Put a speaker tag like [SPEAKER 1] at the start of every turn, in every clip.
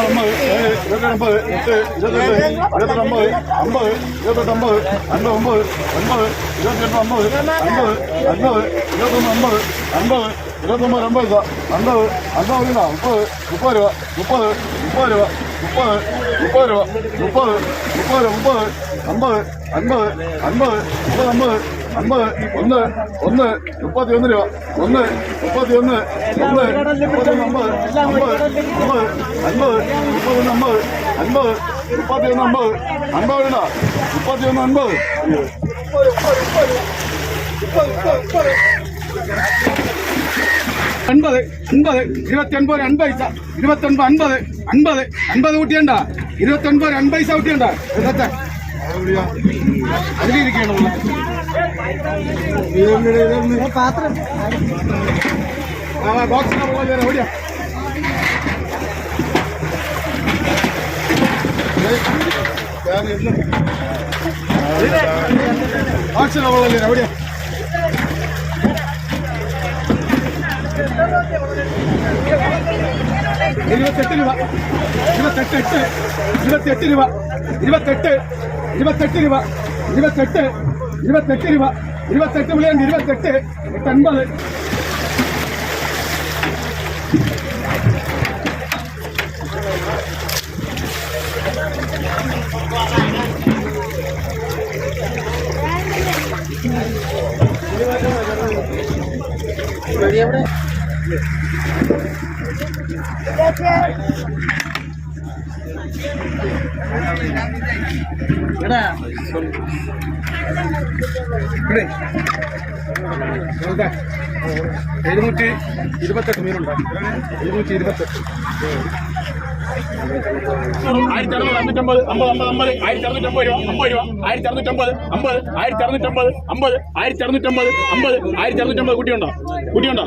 [SPEAKER 1] അമ്പത് ഇരുപത്തൊമ്പത് എട്ട് ഇരുപത്തെട്ട് ഇരുപത്തൊമ്പത് അമ്പത് ഇരുപത്തെട്ടൊമ്പത് അൻപത് ഒമ്പത് അൻപത് ഇരുപത്തിയെട്ട് അമ്പത് അൻപത് അൻപത് ഇരുപത്തൊന്ന് അമ്പത് അൻപത് ഇരുപത്തൊമ്പത് രൂപ അൻപത് അൻപത് രൂപ മുപ്പത് മുപ്പത് രൂപ മുപ്പത് മുപ്പത് രൂപ മുപ്പത് മുപ്പത് രൂപ മുപ്പത് മുപ്പത് രൂപ മുപ്പത് അമ്പത് അൻപത് അൻപത് അമ്പത് അമ്പത് അമ്പത് ഒന്ന് ഒന്ന് മുപ്പത്തി ഒന്ന് രൂപ ഒന്ന് മുപ്പത്തി ഒന്ന് ഒന്ന് മുപ്പത്തി അമ്പത് അമ്പത് അമ്പത് അൻപത് മുപ്പത്തൊന്ന് അമ്പത് അൻപത് മുപ്പത്തി ഒന്ന് അമ്പത് അൻപത് രൂപ മുപ്പത്തി ഒന്ന് അൻപത്.
[SPEAKER 2] അൻപത് അൻപത് ഇരുപത്തി ഒൻപത് അൻപത് പൈസ ഇരുപത്തി അൻപത് അൻപത് അൻപത് കൂട്ടിയണ്ട ഇരുപത്തി ഒൻപത് അൻപത് പൈസ കൂട്ടിയണ്ട അതിലിരിക്കണോ പാത്രം ബോക്സിനുള്ള ഓടിയാ ആക്ഷനുള്ള എവിടെയാ Thank you. ഇരുപത്തെട്ട് രൂപ. ഇരുപത്തെട്ട് എട്ട് ഇരുപത്തെട്ട് രൂപ. ഇരുപത്തെട്ട് ഇരുപത്തെട്ട് രൂപ. ഇരുപത്തെട്ട് ഇരുപത്തെട്ട് രൂപ. ഇരുപത്തെട്ട് വിളിയുണ്ട് ഇരുപത്തെട്ട്. എട്ടൻപത്. നോക്കട്ടെ. എഴുന്നൂറ്റി ഇരുപത്തെട്ട് മീനുണ്ട്. എഴുന്നൂറ്റി ഇരുപത്തെട്ട്.
[SPEAKER 3] ആയിരത്തി അറുന്നൂറ് അഞ്ഞൂറ്റമ്പത് അമ്പത് അമ്പത് അമ്പത്. ആയിരത്തി അറുന്നൂറ്റമ്പത് രൂപ അമ്പത് രൂപ. ആയിരത്തി അറുന്നൂറ്റമ്പത് അമ്പത്. ആയിരത്തി അറുന്നൂറ്റമ്പത് അമ്പത്. ആയിരത്തി അറുന്നൂറ്റമ്പത് അമ്പത്. ആയിരത്തി അറുന്നൂറ്റമ്പത് കുട്ടിയുണ്ടോ? കുട്ടിയുണ്ടോ?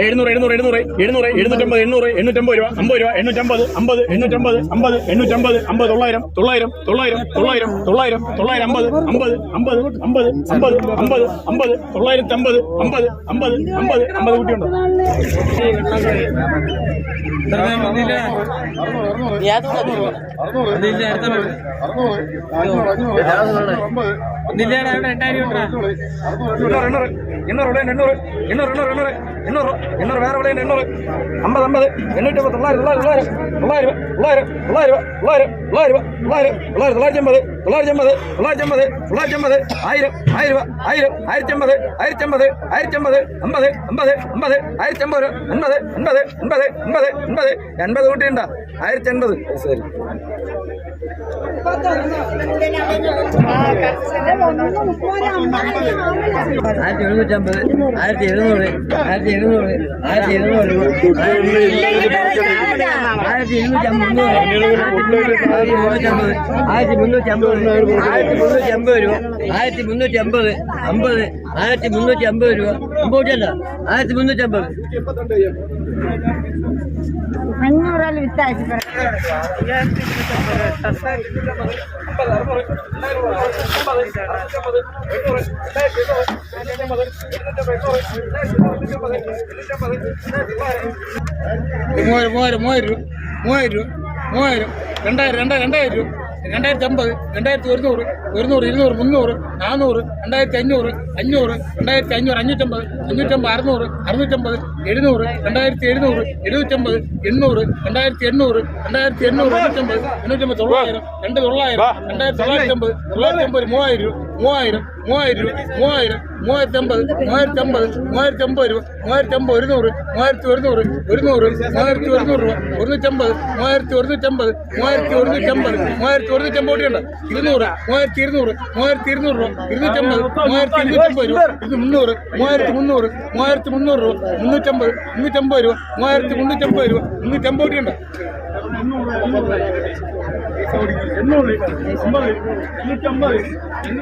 [SPEAKER 3] എഴുന്നൂറ് എഴുന്നൂറ് എഴുന്നൂറ് എഴുന്നൂറ് എഴുന്നൂറ്റമ്പത് എണ്ണൂറ് എണ്ണൂറ്റമ്പത് രൂപ അമ്പത് രൂപ എണ്ണൂറ്റമ്പത് അമ്പത് എണ്ണൂറ്റമ്പത് അമ്പത് എണ്ണൂറ്റമ്പത് അമ്പത് തൊള്ളായിരം തൊള്ളായിരം തൊള്ളായിരം തൊള്ളായിരം തൊള്ളായിരം തൊള്ളായിരം അമ്പത് അമ്പത് അമ്പത് അമ്പത് അമ്പത് അമ്പത് അമ്പത് തൊള്ളായിരത്തി അമ്പത് അമ്പത് അമ്പത് അമ്പത് അമ്പത് കുട്ടിയുണ്ടോ എണ്ണൂറ് എണ്ണൂറ് എണ്ണൂറ് എണ്ണൂറ് എണ്ണൂറ് എണ്ണൂറ് എണ്ണൂറ് എണ്ണൂറ് വേറെ വിളയുണ്ട് എണ്ണൂറ് അമ്പത് അമ്പത് എണ്ണൂറ്റി അമ്പത് തൊള്ളായിരം തൊള്ളായിരം തൊള്ളായിരം തൊള്ളായിരം തൊള്ളായിരം തൊള്ളായിരം തൊള്ളായിരം തൊള്ളായിരം തൊള്ളായിരം തൊള്ളായിരത്തി അമ്പത് തൊള്ളായിരത്തി അമ്പത് തൊള്ളായിരത്തി അമ്പത് തൊള്ളായിരത്തി അമ്പത് ആയിരം ആയിരം ആയിരം ആയിരത്തി അമ്പത് ആയിരത്തി അമ്പത് ആയിരത്തി അമ്പത് അമ്പത് അമ്പത് അമ്പത് ആയിരത്തി അമ്പത് അൻപത് അൻപത് അൻപത് അൻപത് അൻപത് എൺപത് കൂട്ടിയുണ്ടോ ആയിരത്തി എൺപത് ശരി
[SPEAKER 4] ആയിരത്തി എഴുന്നൂറ്റമ്പത് ആയിരത്തി എഴുന്നൂറ് ആയിരത്തി എഴുന്നൂറ് ആയിരത്തി എഴുന്നൂറ് ആയിരത്തി ഇരുന്നൂറ്റി മുന്നൂറ് ആയിരത്തി മുന്നൂറ്റി അമ്പത് ആയിരത്തി മുന്നൂറ്റി അമ്പത് രൂപ. ആയിരത്തി മുന്നൂറ്റി അമ്പത് അമ്പത് ആയിരത്തി രൂപ. അമ്പൂറ്റല്ല ആയിരത്തി മുന്നൂറ്റി അമ്പത്
[SPEAKER 5] അമ്പത് അറുപത്
[SPEAKER 2] മൂവായിരം മൂവായിരം മൂവായിരം മൂവായിരം മൂവായിരം രണ്ടായിരം രണ്ടായിരം രണ്ടായിരം രണ്ടായിരത്തി അമ്പത് രണ്ടായിരത്തി ഒരുന്നൂറ് ഒരുന്നൂറ് ഇരുന്നൂറ് മുന്നൂറ് നാനൂറ് രണ്ടായിരത്തി അഞ്ഞൂറ് അഞ്ഞൂറ് രണ്ടായിരത്തി അഞ്ഞൂറ് അഞ്ഞൂറ്റമ്പത് അഞ്ഞൂറ്റമ്പത് അറുന്നൂറ് അറുന്നൂറ്റമ്പത് എഴുന്നൂറ് രണ്ടായിരത്തി എഴുന്നൂറ് എഴുന്നൂറ്റമ്പത് എണ്ണൂറ് രണ്ടായിരത്തി എണ്ണൂറ് രണ്ടായിരത്തി എണ്ണൂറ് എണ്ണൂറ്റമ്പത് എണ്ണൂറ്റമ്പത് തൊള്ളായിരം രണ്ട് തൊള്ളായിരം രണ്ടായിരത്തി തൊള്ളായിരത്തി അമ്പത് തൊള്ളായിരത്തി അമ്പത് മൂവായിരം രൂപ. മൂവായിരം മൂവായിരം രൂപ മൂവായിരം മൂവായിരത്തി അമ്പത് മൂവായിരത്തി അമ്പത് മൂവായിരത്തി അമ്പത് രൂപ മൂവായിരത്തി അമ്പത് ഒരുന്നൂറ് മൂവായിരത്തി ഒരുന്നൂറ് ഒരുന്നൂറ് മൂവായിരത്തി ഒരുന്നൂറ് രൂപ ഒരുന്നൂറ്റമ്പത് മൂവായിരത്തി ഒരുന്നൂറ്റമ്പത് മൂവായിരത്തി ഒരുന്നൂറ്റമ്പത് മൂവായിരത്തി ഒരുന്നൂറ്റമ്പത് ഉണ്ട് ഇരുന്നൂറ് മൂവായിരത്തി ഇരുന്നൂറ് മൂവായിരത്തി ഇരുന്നൂറ് രൂപ ഇരുന്നൂറ്റമ്പത് മൂവായിരത്തി ഇരുന്നൂറ്റമ്പത് രൂപ ഇത് മുന്നൂറ് മൂവായിരത്തി മുന്നൂറ് മൂവായിരത്തി മുന്നൂറ് രൂപ മുന്നൂറ്റമ്പത് മുന്നൂറ്റമ്പത് രൂപ മൂവായിരത്തി മുന്നൂറ്റമ്പത് രൂപ മുന്നൂറ്റമ്പത് ഉണ്ട്
[SPEAKER 1] എണ്ണൂറ് അമ്പത് നൂറ്റമ്പത്